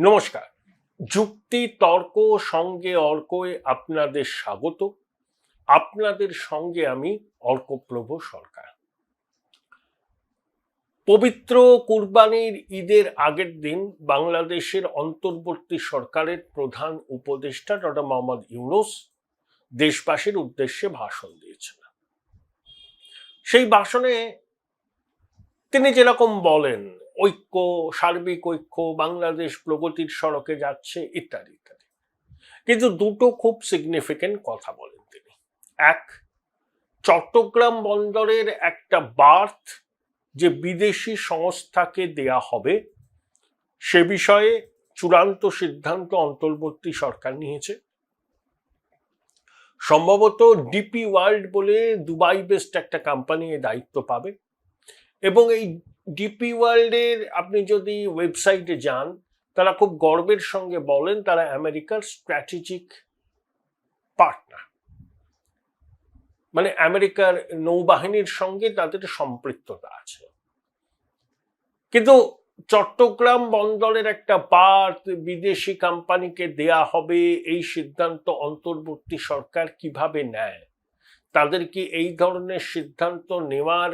নমস্কার। যুক্তি, তর্ক, সঙ্গে, অর্কয়ে আপনাদের স্বাগত। আপনাদের সঙ্গে আমি অর্কপ্রভ সরকার। পবিত্র কুরবানির ঈদের আগের দিন বাংলাদেশের অন্তর্বর্তী সরকারের প্রধান উপদেষ্টা ডক্টর মোহাম্মদ ইউনুস দেশবাসীর উদ্দেশ্যে ভাষণ দিয়েছেন। সেই ভাষণে তিনি যেরকম বলেন ঐক্য, সার্বিক ঐক্য, বাংলাদেশ প্রগতির সড়কে যাচ্ছে, ইত্যাদি ইত্যাদি। কিন্তু দুটো খুব সিগনিফিকেন্ট কথা বলেন তিনি। এক, চট্টগ্রাম বন্দরের একটা বার্থ যে বিদেশি সংস্থাকে দেয়া হবে, সে বিষয়ে চূড়ান্ত সিদ্ধান্ত অন্তর্বর্তী সরকার নিয়েছে। সম্ভবত ডিপি ওয়ার্ল্ড বলে দুবাই বেস্ট একটা কোম্পানি দায়িত্ব পাবে। এবং এই ডিপি ওয়ার্ল্ডের আপনি যদি ওয়েবসাইটে যান, তারা খুব গর্বের সঙ্গে বলেন তারা আমেরিকার স্ট্র্যাটেজিক পার্টনার মানে আমেরিকার নৌবাহিনীর সঙ্গে তাদের সম্পৃক্ততা আছে। কিন্তু চট্টগ্রাম বন্দরের একটা পার্ট বিদেশি কোম্পানিকে দেয়া হবে এই সিদ্ধান্ত অন্তর্বর্তী সরকার কীভাবে নেয়? তাদের কি এই ধরনের সিদ্ধান্ত নেওয়ার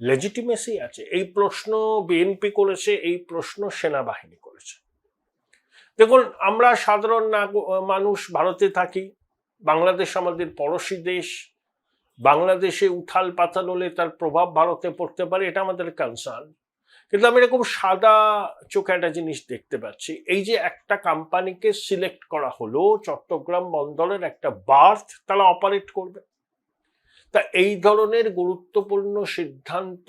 লেজিটিমেসি আছে। এই প্রশ্ন বিএনপি করেছে, এই প্রশ্ন সেনাবাহিনী করেছে। দেখুন, আমরা সাধারণ মানুষ, ভারতে থাকি, বাংলাদেশ আমাদের পড়োশী দেশ, বাংলাদেশে উথাল পাতাল হলে তার প্রভাব ভারতে পড়তে পারে, এটা আমাদের কনসার্ন কিন্তু আমি এরকম সাদা চোখে একটা জিনিস দেখতে পাচ্ছি, এই যে একটা কোম্পানিকে সিলেক্ট করা হলো, চট্টগ্রাম বন্দরের একটা বার্থ, তারা অপারেট করবে। তা এই ধরনের গুরুত্বপূর্ণ সিদ্ধান্ত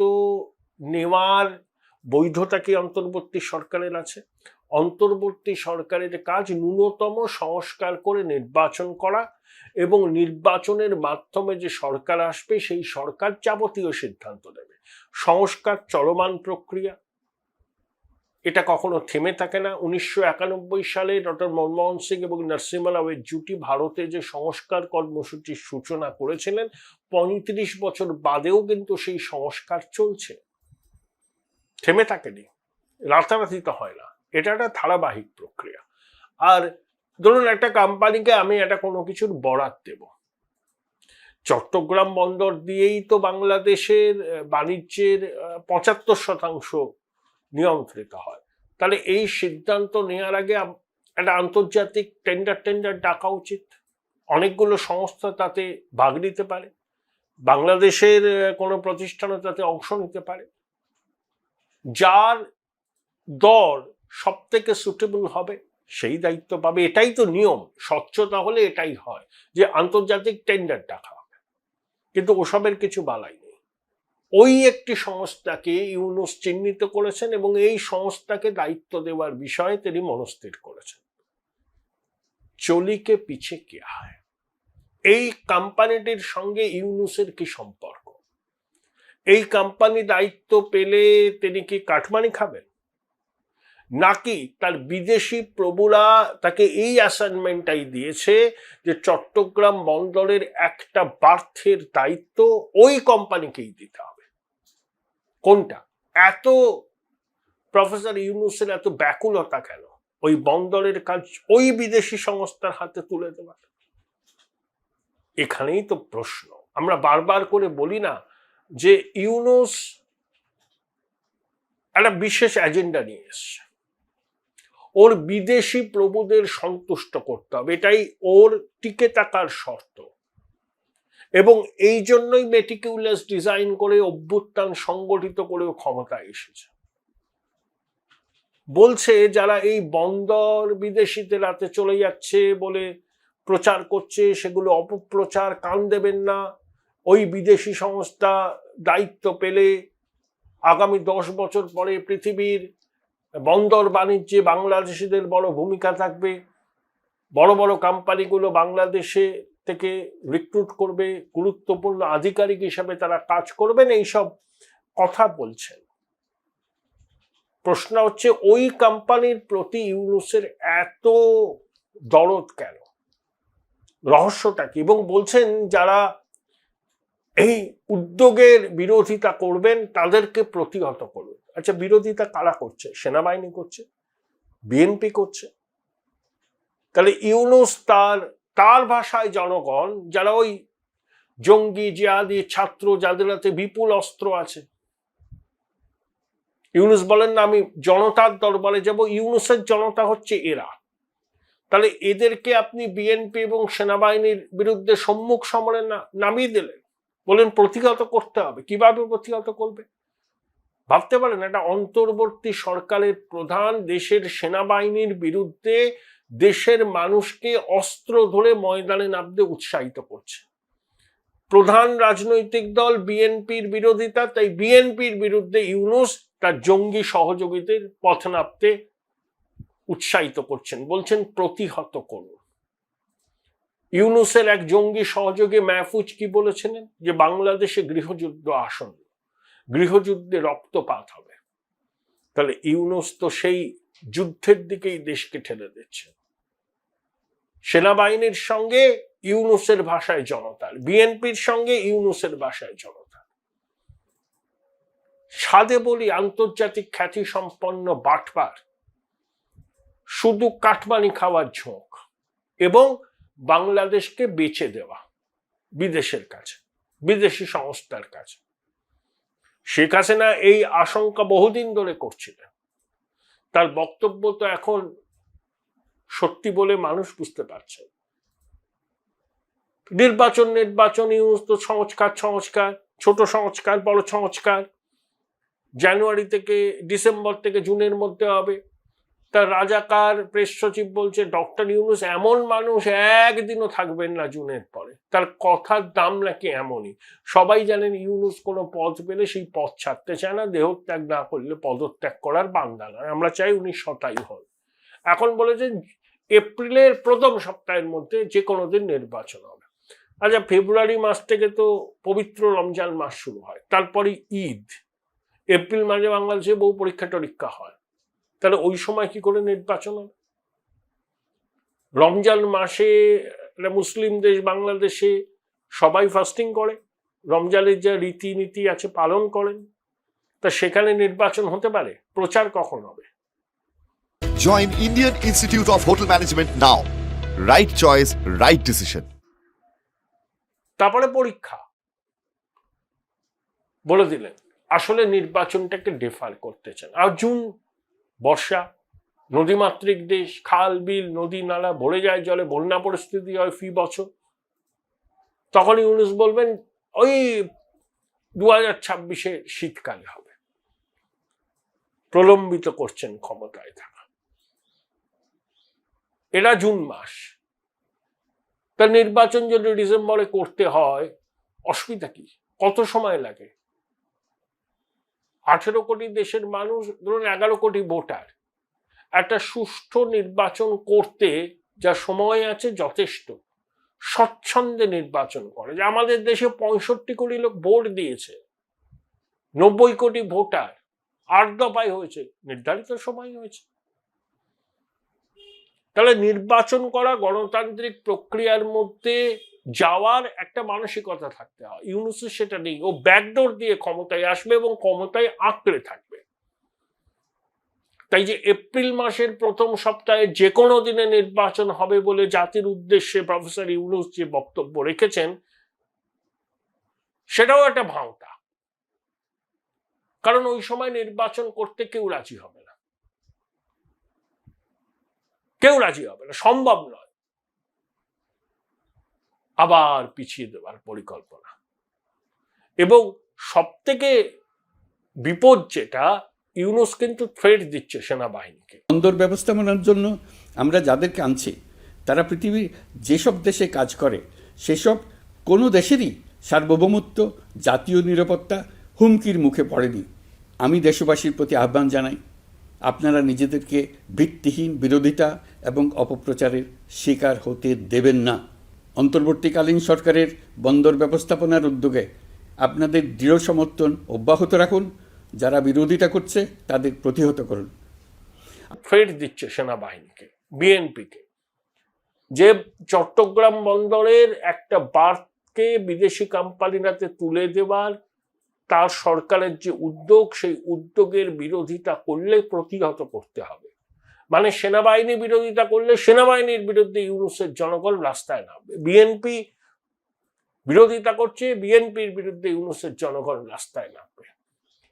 নেওয়ার বৈধতা কি অন্তর্বর্তী সরকারের আছে? অন্তর্বর্তী সরকারের কাজ ন্যূনতম সংস্কার করে নির্বাচন করা এবং নির্বাচনের মাধ্যমে যে সরকার আসবে, সেই সরকার যাবতীয় সিদ্ধান্ত দেবে। সংস্কার চলমান প্রক্রিয়া এটা কখনো থেমে থাকে না। উনিশশো একানব্বই সালে ডক্টর মনমোহন সিং এবং নরসিমা রাওয়ের জুটি ভারতে যে সংস্কার কর্মসূচির সূচনা করেছিলেন, পঁয়ত্রিশ বছর বাদেও কিন্তু সেই সংস্কার চলছে। থেমে থাকেনি। রাতারাতি তো হয় না। এটা একটা ধারাবাহিক প্রক্রিয়া। আর ধরুন, একটা কোম্পানিকে আমি এটা কোনো কিছুর বরাত দেব। চট্টগ্রাম বন্দর দিয়েই তো বাংলাদেশের বাণিজ্যের পঁচাত্তর শতাংশ নিয়ন্ত্রিত হয়। তাহলে এই সিদ্ধান্ত নেওয়ার আগে একটা আন্তর্জাতিক টেন্ডার টেন্ডার ডাকা উচিত। অনেকগুলো সংস্থা তাতে ভাগ নিতে পারে। বাংলাদেশের কোনো প্রতিষ্ঠানও তাতে অংশ নিতে পারে। যার দর সব থেকে সুটেবল হবে, সেই দায়িত্ব পাবে। এটাই তো নিয়ম। স্বচ্ছতা হলে এটাই হয় যে আন্তর্জাতিক টেন্ডার ডাকা হবে। কিন্তু ওসবের কিছু বালাই। ওই একটি সংস্থাকে ইউনুস চিহ্নিত করেছেন এবং এই সংস্থাকে দায়িত্ব দেওয়ার বিষয়ে তিনি মনস্থির করেছেন। চলিকে পিছে কে হয়? এই কোম্পানিটির সঙ্গে ইউনুসের কি সম্পর্ক? এই কোম্পানি দায়িত্ব পেলে তিনি কি কাঠমানি খাবেন? নাকি তার বিদেশি প্রভুরা তাকে এই অ্যাসাইনমেন্টটাই দিয়েছে যে চট্টগ্রাম বন্দরের একটা বার্থের দায়িত্ব ওই কোম্পানিকেই দিতে হবে। কোনটা? এত প্রফেসর ইউনুসের এত ব্যাকুলতা কেন? ওই বন্দরের কাজ ওই বিদেশি সংস্থার হাতে তুলে দেওয়ার এখানেই তো প্রশ্ন। আমরা বারবার করে বলি না যে ইউনুস একটা বিশেষ এজেন্ডা নিয়ে এসছে। ওর বিদেশি প্রভুদের সন্তুষ্ট করতে হবে। এটাই ওর টিকে থাকার শর্ত। এবং এই জন্যই মেটিকিউলাস ডিজাইন করে অভ্যুত্থান সংগঠিত করেও ক্ষমতায় এসেছে। বলছে, যারা এই বন্দর বিদেশিদের রাতে চলে যাচ্ছে বলে প্রচার করছে, সেগুলো অপপ্রচার, কান দেবেন না। ওই বিদেশি সংস্থা দায়িত্ব পেলে আগামী দশ বছর পরে পৃথিবীর বন্দর বাণিজ্যে বাংলাদেশিদের বড় ভূমিকা থাকবে। বড় বড় কোম্পানিগুলো বাংলাদেশে থেকে রিক্রুট করবে, গুরুত্বপূর্ণ আধিকারিক হিসাবে তারা কাজ করবেন, এইসব কথা বলছেন। প্রশ্ন হচ্ছে, ওই কোম্পানির প্রতি ইউনুসের এত দরদ কেন? রহস্যটা কি? এবং বলছেন, যারা এই উদ্যোগের বিরোধিতা করবেন, তাদেরকে প্রতিহত করবেন আচ্ছা বিরোধিতা কারা করছে? সেনাবাহিনী করছে? বিএনপি করছে? তাহলে ইউনুস তার তার ভাষায় জনগণ, যারা ওই জঙ্গি, জিয়াদি, ছাত্র, যাদের হাতে বিপুল অস্ত্র আছে। ইউনুস বলেন না, আমি জনতার দরবারে যাব, ইউনুসের জনতা হচ্ছে এরা। তাহলে এদেরকে আপনি বিএনপি এবং সেনাবাহিনীর বিরুদ্ধে সম্মুখ সমরে নামিয়ে দিলেন? বলেন, প্রতিহত করতে হবে। কীভাবে প্রতিহত করবে? ভাবতে পারেন, একটা অন্তর্বর্তী সরকারের প্রধান দেশের সেনাবাহিনীর বিরুদ্ধে দেশের মানুষকে অস্ত্র ধরে ময়দানে নামতে উৎসাহিত করছে। প্রধান রাজনৈতিক দল বিএনপির বিরোধিতা, তাই বিএনপির বিরুদ্ধে ইউনুস তার জঙ্গি সহযোগীদের পথ নামতে উৎসাহিত করছেন, বলছেন প্রতিহত করুন। ইউনুসের এক জঙ্গি সহযোগী মাহফুজ কি বলেছিলেন যে বাংলাদেশে গৃহযুদ্ধ আসন্ন, গৃহযুদ্ধে রক্তপাত হবে। তাহলে ইউনুস তো সেই যুদ্ধের দিকেই দেশকে ঠেলে দিচ্ছে। সেনাবাহিনীর সঙ্গে ইউনুসের ভাষায় জনতার, বিএনপির সঙ্গে ইউনুসের ভাষায় জনতার। সাদে বলি আন্তর্জাতিক খ্যাতি সম্পন্ন বাটপার, শুধু কাটমানি খাওয়ার ঝোঁক এবং বাংলাদেশকে বেচে দেওয়া বিদেশের কাছে বিদেশি সংস্থার কাছে শেখ হাসিনা এই আশঙ্কা বহুদিন ধরে করছিলেন। তার বক্তব্য তো এখন সত্যি বলে মানুষ বুঝতে পারছে। নির্বাচন নির্বাচন ইউজ তো সংস্কার সংস্কার, ছোট সংস্কার, বড় সংস্কার। জানুয়ারি থেকে ডিসেম্বর থেকে জুনের মধ্যে হবে। তার রাজাকার, প্রেস সচিব বলছে, ডক্টর ইউনুস এমন মানুষ একদিনও থাকবেন না জুনের পরে। তার কথার দাম নাকি এমনই। সবাই জানেন ইউনুস কোনো পদ পেলে সেই পদ ছাড়তে চায় না, দেহত্যাগ না করলে পদত্যাগ করার বান্দা নয়। আমরা চাই উনি শতায়ু হন এখন বলেছে এপ্রিলের প্রথম সপ্তাহের মধ্যে যে কোনো দিন নির্বাচন হবে। আচ্ছা ফেব্রুয়ারি মাস থেকে তো পবিত্র রমজান মাস শুরু হয় তারপরে ঈদ। এপ্রিল মাসে বাংলাদেশে বহু পরীক্ষা টরীক্ষা হয়, তাহলে ওই সময় কি করে নির্বাচন হবে? রমজান মাসে মুসলিম দেশ বাংলাদেশে সবাই ফাস্টিং করে, রমজানের যা রীতিনীতি আছে পালন করেন, তা সেখানে নির্বাচন হতে পারে? প্রচার কখন হবে? Join Indian Institute of Hotel Management now. Right choice, right decision. তারপরে পরীক্ষা। বলে দিলেন আসলে নির্বাচনটাকে ডেফার করতে চান। আর জুন বর্ষা নদীমাতৃক দেশ খাল বিল নদী নালা ভরে যায় জলে বন্যা পরিস্থিতি হয় ফি বছর। তখন ইউনুস বলবেন ওই দু হাজার ছাব্বিশে শীতকালে হবে। প্রলম্বিত করছেন ক্ষমতায় থাকা। এটা জুন মাস। তা নির্বাচন যদি ডিসেম্বরে করতে হয়, অসুবিধা কি? কত সময় লাগে? আঠেরো কোটি দেশের মানুষ, ধরুন এগারো কোটি ভোটার। একটা সুষ্ঠু নির্বাচন করতে যা সময় আছে যথেষ্ট। স্বচ্ছন্দে নির্বাচন করে। যে আমাদের দেশে পঁয়ষট্টি কোটি লোক ভোট দিয়েছে, নব্বই কোটি ভোটার। আট দফায় হয়েছে। নির্ধারিত সময় হয়েছে। তাহলে নির্বাচন করা গণতান্ত্রিক প্রক্রিয়ার মধ্যে যাওয়ার একটা মানসিকতা থাকতে হয়। ইউনুসের সেটা নেই। ও ব্যাকডোর দিয়ে ক্ষমতায় আসবে এবং ক্ষমতায় আঁকড়ে থাকবে। তাই যে এপ্রিল মাসের প্রথম সপ্তাহে যে কোনো দিনে নির্বাচন হবে বলে জাতির উদ্দেশ্যে প্রফেসর ইউনুস যে বক্তব্য রেখেছেন, সেটাও একটা ভাঁওতা। কারণ ওই সময় নির্বাচন করতে কেউ রাজি হবে না। কেউ রাজি হবে না, সম্ভব নয়। আবার পিছিয়ে দেওয়ার পরিকল্পনা। এবং সব থেকে বিপদ যেটা, ইউনুস কিন্তু থ্রেট দিচ্ছে সেনাবাহিনীকে। বন্দর ব্যবস্থাপনার জন্য আমরা যাদেরকে আনছি, তারা পৃথিবীর যেসব দেশে কাজ করে, সেসব কোনো দেশেরই সার্বভৌমত্ব, জাতীয় নিরাপত্তা হুমকির মুখে পড়েনি। আমি দেশবাসীর প্রতি আহ্বান জানাই আপনারা নিজেদেরকে ভিত্তিহীন বিরোধিতা এবং অপপ্রচারের শিকার হতে দেবেন না। অন্তর্বর্তীকালীন সরকারের বন্দর ব্যবস্থাপনার উদ্যোগে আপনাদের দৃঢ় সমর্থন অব্যাহত রাখুন। যারা বিরোধিতা করছে, তাদের প্রতিহত করুন। থ্রেট দিচ্ছে সেনাবাহিনীকে, বিএনপিকে। যে চট্টগ্রাম বন্দরের একটা বার্থকে বিদেশি কোম্পানিরাতে তুলে দেওয়ার তার সরকারের যে উদ্যোগ, সেই উদ্যোগের বিরোধিতা করলে প্রতিহত করতে হবে। মানে সেনাবাহিনী বিরোধিতা করলে সেনাবাহিনীর বিরুদ্ধে ইউনুসের জনগণ রাস্তায় নামবে। বিএনপি বিরোধিতা করছে, বিএনপির বিরুদ্ধে ইউনুসের জনগণ রাস্তায় নামবে।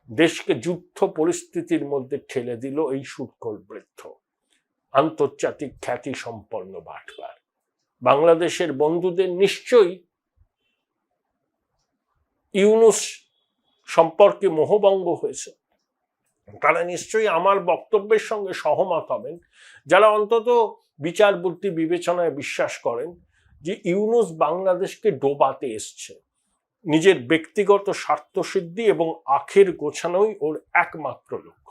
দেশকে যুদ্ধ পরিস্থিতির মধ্যে ঠেলে দিল এই সুৎকল বৃদ্ধ। আন্তর্জাতিক খ্যাতি সম্পন্ন বাটবার বাংলাদেশের বন্ধুদের নিশ্চয়ই ইউনুস সম্পর্কে মোহভঙ্গ হয়েছে। তারা নিশ্চয়ই আমার বক্তব্যের সঙ্গে সহমত হবেন। যারা অন্তত বিচার বুদ্ধি বিবেচনায় বিশ্বাস করেন যে ইউনুস বাংলাদেশকে ডোবাতে এসছে, নিজের ব্যক্তিগত স্বার্থসিদ্ধি এবং আখের গোছানোই ওর একমাত্র লক্ষ্য।